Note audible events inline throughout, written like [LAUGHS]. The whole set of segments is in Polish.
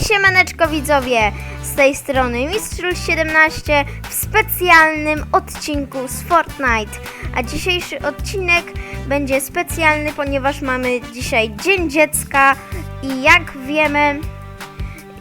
Hej siemaneczko widzowie, z tej strony Mistrz 17 w specjalnym odcinku z Fortnite. A dzisiejszy odcinek będzie specjalny, ponieważ mamy dzisiaj Dzień Dziecka i jak wiemy,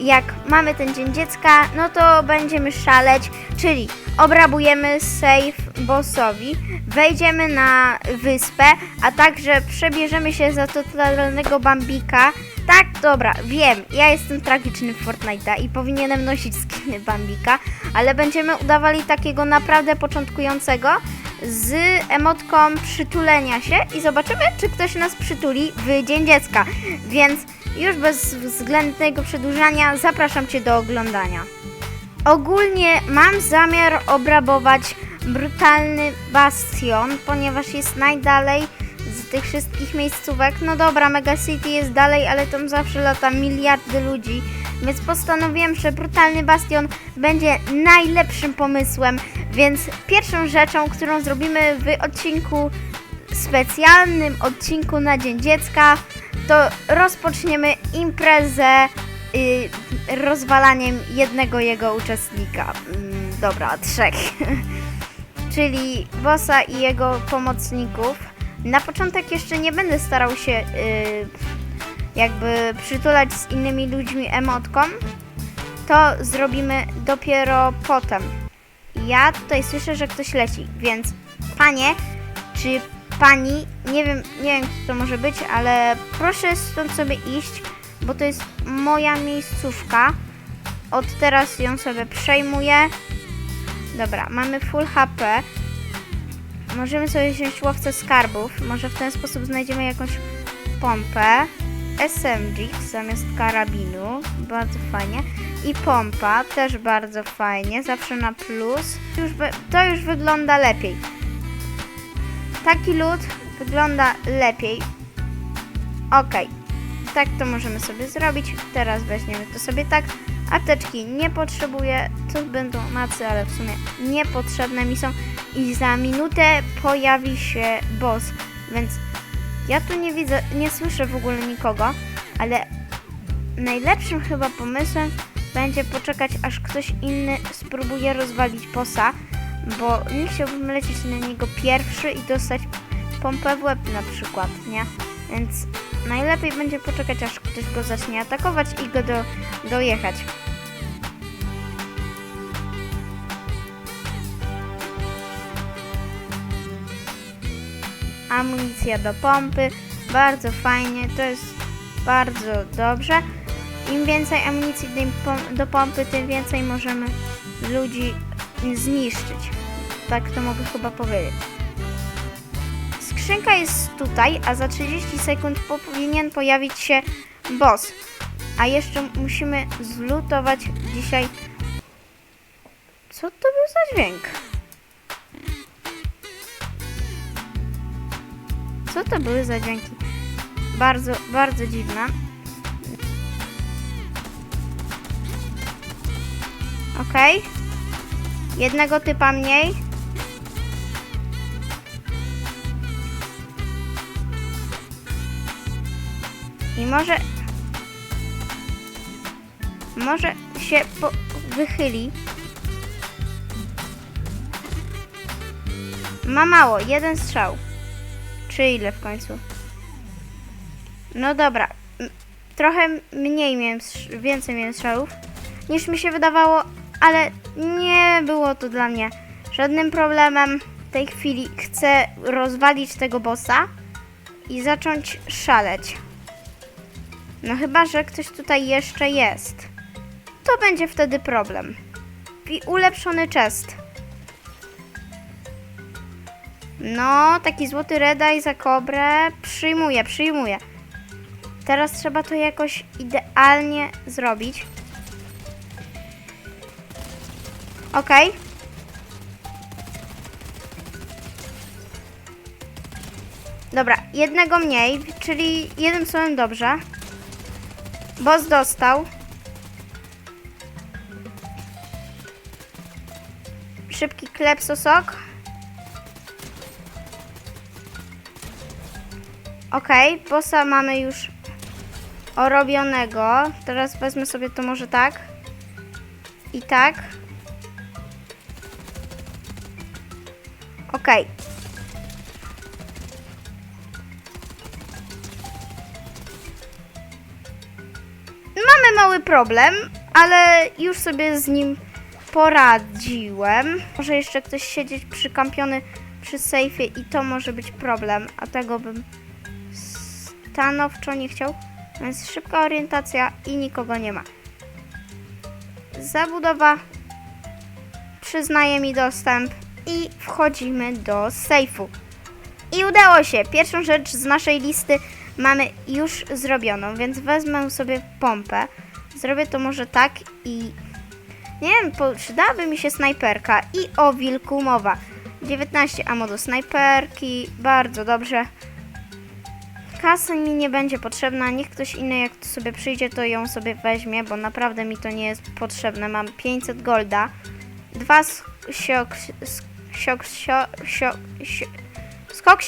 jak mamy ten Dzień Dziecka, no to będziemy szaleć, czyli obrabujemy safe bossowi, wejdziemy na wyspę, a także przebierzemy się za totalnego Bambika. Tak, dobra, wiem, ja jestem tragiczny w Fortnite'a i powinienem nosić skiny Bambika, ale będziemy udawali takiego naprawdę początkującego z emotką przytulenia się i zobaczymy, czy ktoś nas przytuli w Dzień Dziecka. Więc już bez względnego przedłużania zapraszam Cię do oglądania. Ogólnie mam zamiar obrabować brutalny bastion, ponieważ jest najdalej tych wszystkich miejscówek. No dobra, Mega City jest dalej, ale tam zawsze lata miliardy ludzi, więc postanowiłem, że brutalny bastion będzie najlepszym pomysłem. Więc pierwszą rzeczą, którą zrobimy w odcinku specjalnym odcinku na Dzień Dziecka, to rozpoczniemy imprezę y, rozwalaniem jednego jego uczestnika. Mm, dobra, trzech. [LAUGHS] Czyli Bossa i jego pomocników. Na początek jeszcze nie będę starał się y, jakby przytulać z innymi ludźmi emotką. To zrobimy dopiero potem. Ja tutaj słyszę, że ktoś leci, więc panie, czy pani, nie wiem, nie wiem kto to może być, ale proszę stąd sobie iść, bo to jest moja miejscówka. Od teraz ją sobie przejmuję. Dobra, mamy full HP. Możemy sobie wziąć łowcę skarbów. Może w ten sposób znajdziemy jakąś pompę. SMG zamiast karabinu. Bardzo fajnie. I pompa też bardzo fajnie. Zawsze na plus. Już to już wygląda lepiej. Taki lód wygląda lepiej. Okej. Tak to możemy sobie zrobić. Teraz weźmiemy to sobie tak. Apteczki nie potrzebuję. To będą macy, ale w sumie niepotrzebne mi są. I za minutę pojawi się boss. Więc ja tu nie widzę, nie słyszę w ogóle nikogo. Ale najlepszym chyba pomysłem będzie poczekać, aż ktoś inny spróbuje rozwalić bossa. Bo nie chciałbym lecieć na niego pierwszy i dostać pompę w łeb na przykład, nie? Więc najlepiej będzie poczekać, aż ktoś go zacznie atakować i go do, dojechać. Amunicja do pompy, bardzo fajnie, to jest bardzo dobrze. Im więcej amunicji do, pom- do pompy, tym więcej możemy ludzi zniszczyć. Tak to mogę chyba powiedzieć. Skrzynka jest tutaj, a za 30 sekund po- powinien pojawić się boss. A jeszcze musimy zlutować dzisiaj. Co to był za dźwięk? To były za dźwięki? Bardzo, bardzo dziwne. Okej. Jednego typa mniej. I może... Może się po, wychyli. Ma mało, jeden strzał. Ile w końcu? No dobra. Trochę mniej miałem, więcej miałem strzałów niż mi się wydawało, ale nie było to dla mnie żadnym problemem. W tej chwili chcę rozwalić tego bossa i zacząć szaleć. No chyba, że ktoś tutaj jeszcze jest. To będzie wtedy problem. I ulepszony chest. No, taki złoty redaj za kobrę. Przyjmuję, przyjmuję. Teraz trzeba to jakoś idealnie zrobić. Okej. Dobra, jednego mniej, czyli jednym słowem dobrze. Boss dostał. Szybki klepsosok. Okej, bossa mamy już orobionego. Teraz wezmę sobie to może tak. I tak. Okej. Mamy mały problem, ale już sobie z nim poradziłem. Może jeszcze ktoś siedzieć przykampiony przy sejfie i to może być problem, a tego bym stanowczo nie chciał. Więc szybka orientacja i nikogo nie ma. Zabudowa przyznaje mi dostęp i wchodzimy do sejfu. I udało się. Pierwszą rzecz z naszej listy mamy już zrobioną, więc wezmę sobie pompę. Zrobię to może tak i nie wiem, przydałaby mi się snajperka i o wilku mowa. 19 ammo do snajperki, bardzo dobrze. Kasa mi nie będzie potrzebna, niech ktoś inny jak tu sobie przyjdzie, to ją sobie weźmie, bo naprawdę mi to nie jest potrzebne. Mam 500 golda, dwa siok, siok, skok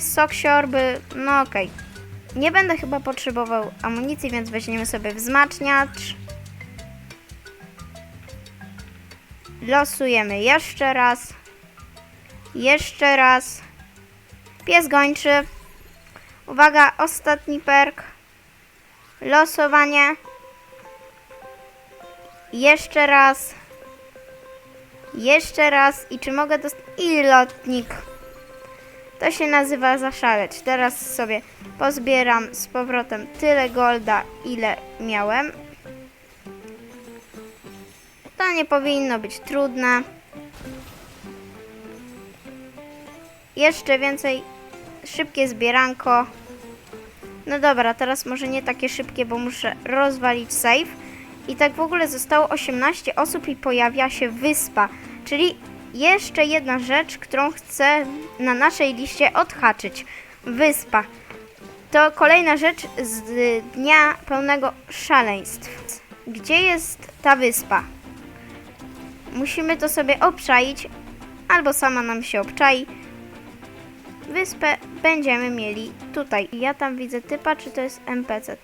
sok no okej. Nie będę chyba potrzebował amunicji, więc weźmiemy sobie wzmacniacz. Losujemy jeszcze raz. Jeszcze raz. Pies gończy. Uwaga, ostatni perk. Losowanie. Jeszcze raz. Jeszcze raz. I czy mogę dostać... I lotnik. To się nazywa zaszaleć. Teraz sobie pozbieram z powrotem tyle golda, ile miałem. To nie powinno być trudne. Jeszcze więcej szybkie zbieranko. No dobra, teraz może nie takie szybkie, bo muszę rozwalić save. I tak w ogóle zostało 18 osób i pojawia się wyspa. Czyli jeszcze jedna rzecz, którą chcę na naszej liście odhaczyć. Wyspa. To kolejna rzecz z dnia pełnego szaleństw. Gdzie jest ta wyspa? Musimy to sobie obczaić, albo sama nam się obczai. Wyspę będziemy mieli tutaj. Ja tam widzę typa, czy to jest NPC?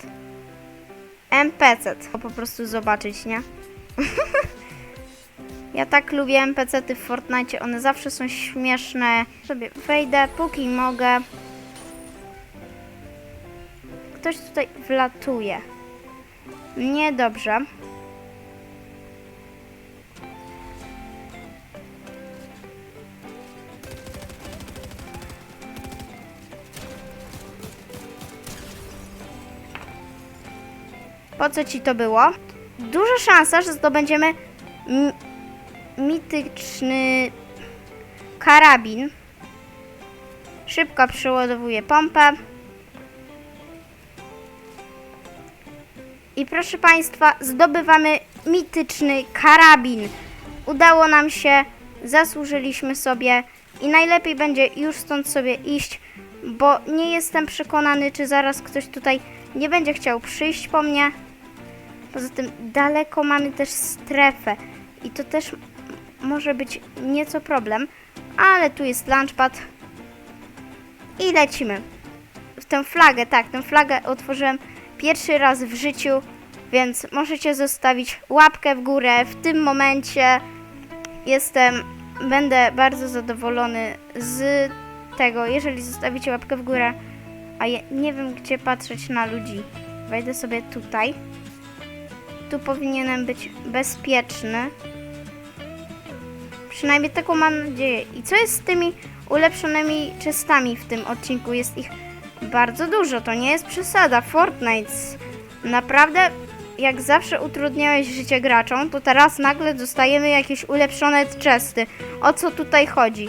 NPC. Po prostu zobaczyć, nie? [LAUGHS] ja tak lubię NPC-ty w Fortnite, one zawsze są śmieszne. Sobie wejdę, póki mogę. Ktoś tutaj wlatuje. Niedobrze. Po co ci to było? Duża szansa, że zdobędziemy mi- mityczny karabin. Szybko przeładowuję pompę. I proszę Państwa, zdobywamy mityczny karabin. Udało nam się, zasłużyliśmy sobie i najlepiej będzie już stąd sobie iść, bo nie jestem przekonany, czy zaraz ktoś tutaj nie będzie chciał przyjść po mnie. Poza tym daleko mamy też strefę i to też może być nieco problem, ale tu jest launchpad i lecimy. W tę flagę, tak, tę flagę otworzyłem pierwszy raz w życiu, więc możecie zostawić łapkę w górę. W tym momencie jestem, będę bardzo zadowolony z tego, jeżeli zostawicie łapkę w górę, a ja nie wiem gdzie patrzeć na ludzi. Wejdę sobie tutaj. Tu powinienem być bezpieczny. Przynajmniej taką mam nadzieję. I co jest z tymi ulepszonymi czystami w tym odcinku? Jest ich bardzo dużo, to nie jest przesada. Fortnite naprawdę jak zawsze utrudniałeś życie graczom, to teraz nagle dostajemy jakieś ulepszone chesty. O co tutaj chodzi?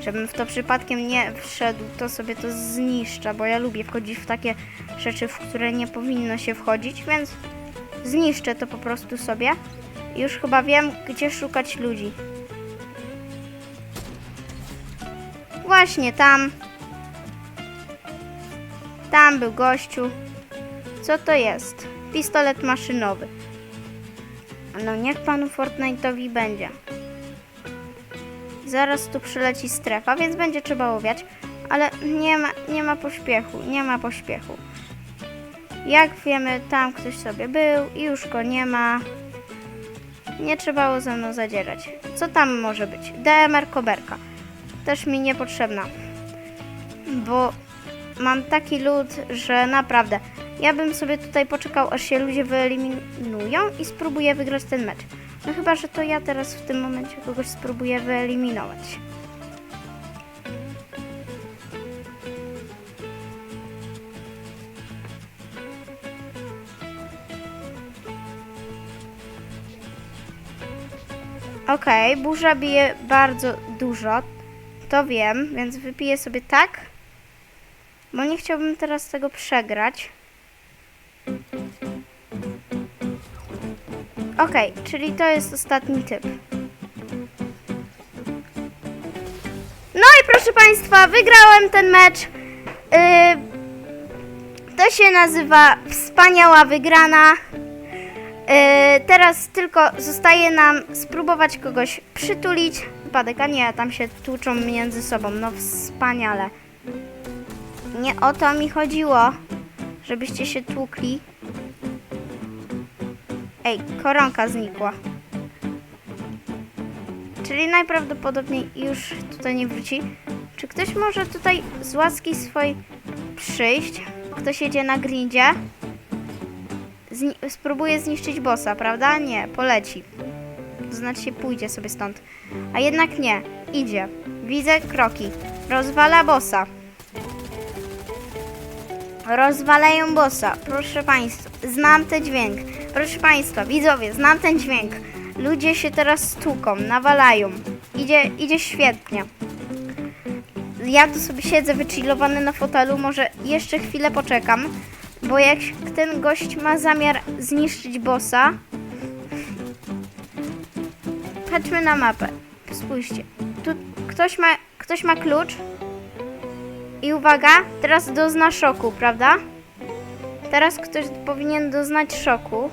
Żebym w to przypadkiem nie wszedł, to sobie to zniszczę, bo ja lubię wchodzić w takie rzeczy, w które nie powinno się wchodzić, więc zniszczę to po prostu sobie. Już chyba wiem, gdzie szukać ludzi. Właśnie tam. Tam był gościu. Co to jest? Pistolet maszynowy. No niech panu Fortnite'owi będzie. Zaraz tu przyleci strefa, więc będzie trzeba łowiać, ale nie ma, nie ma pośpiechu, nie ma pośpiechu. Jak wiemy, tam ktoś sobie był i już go nie ma. Nie trzeba było ze mną zadzierać. Co tam może być? DMR Koberka. Też mi niepotrzebna. Bo mam taki lód, że naprawdę. Ja bym sobie tutaj poczekał, aż się ludzie wyeliminują i spróbuję wygrać ten mecz. No chyba, że to ja teraz w tym momencie kogoś spróbuję wyeliminować. Okej, burza bije bardzo dużo. To wiem, więc wypiję sobie tak. Bo nie chciałbym teraz tego przegrać. Okej, czyli to jest ostatni typ. No i proszę Państwa, wygrałem ten mecz. Yy, to się nazywa wspaniała wygrana. Teraz tylko zostaje nam spróbować kogoś przytulić. Wypadek, a nie, tam się tłuczą między sobą. No wspaniale. Nie o to mi chodziło, żebyście się tłukli. Ej, koronka znikła. Czyli najprawdopodobniej już tutaj nie wróci. Czy ktoś może tutaj z łaski swojej przyjść? Ktoś jedzie na grindzie? Zni- spróbuje zniszczyć bossa, prawda? Nie, poleci. To znaczy się pójdzie sobie stąd. A jednak nie, idzie. Widzę kroki. Rozwala bossa. Rozwalają bossa. Proszę Państwa, znam ten dźwięk. Proszę Państwa, widzowie, znam ten dźwięk. Ludzie się teraz stuką, nawalają. Idzie, idzie świetnie. Ja tu sobie siedzę wychillowany na fotelu, może jeszcze chwilę poczekam, bo jak ten gość ma zamiar zniszczyć bossa, patrzmy na mapę. Spójrzcie. Tu ktoś ma, ktoś ma klucz. I uwaga, teraz dozna szoku, prawda? Teraz ktoś powinien doznać szoku.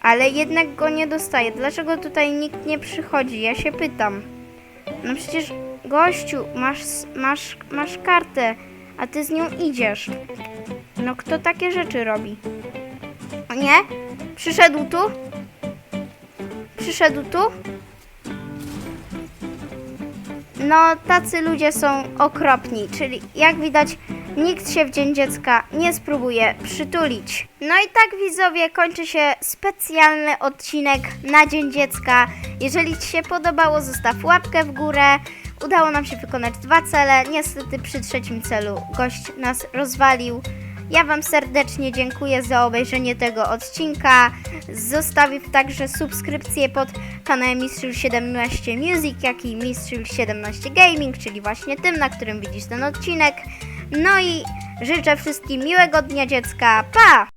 Ale jednak go nie dostaje. Dlaczego tutaj nikt nie przychodzi? Ja się pytam. No przecież gościu, masz, masz, masz kartę, a ty z nią idziesz. No kto takie rzeczy robi? O nie? Przyszedł tu? Przyszedł tu? No, tacy ludzie są okropni, czyli jak widać, nikt się w Dzień Dziecka nie spróbuje przytulić. No i tak, widzowie, kończy się specjalny odcinek na Dzień Dziecka. Jeżeli Ci się podobało, zostaw łapkę w górę. Udało nam się wykonać dwa cele. Niestety przy trzecim celu gość nas rozwalił. Ja Wam serdecznie dziękuję za obejrzenie tego odcinka. Zostawię także subskrypcję pod kanałem Mistrz 17 Music, jak i Mistrz 17 Gaming, czyli właśnie tym, na którym widzisz ten odcinek. No i życzę wszystkim miłego dnia dziecka. Pa!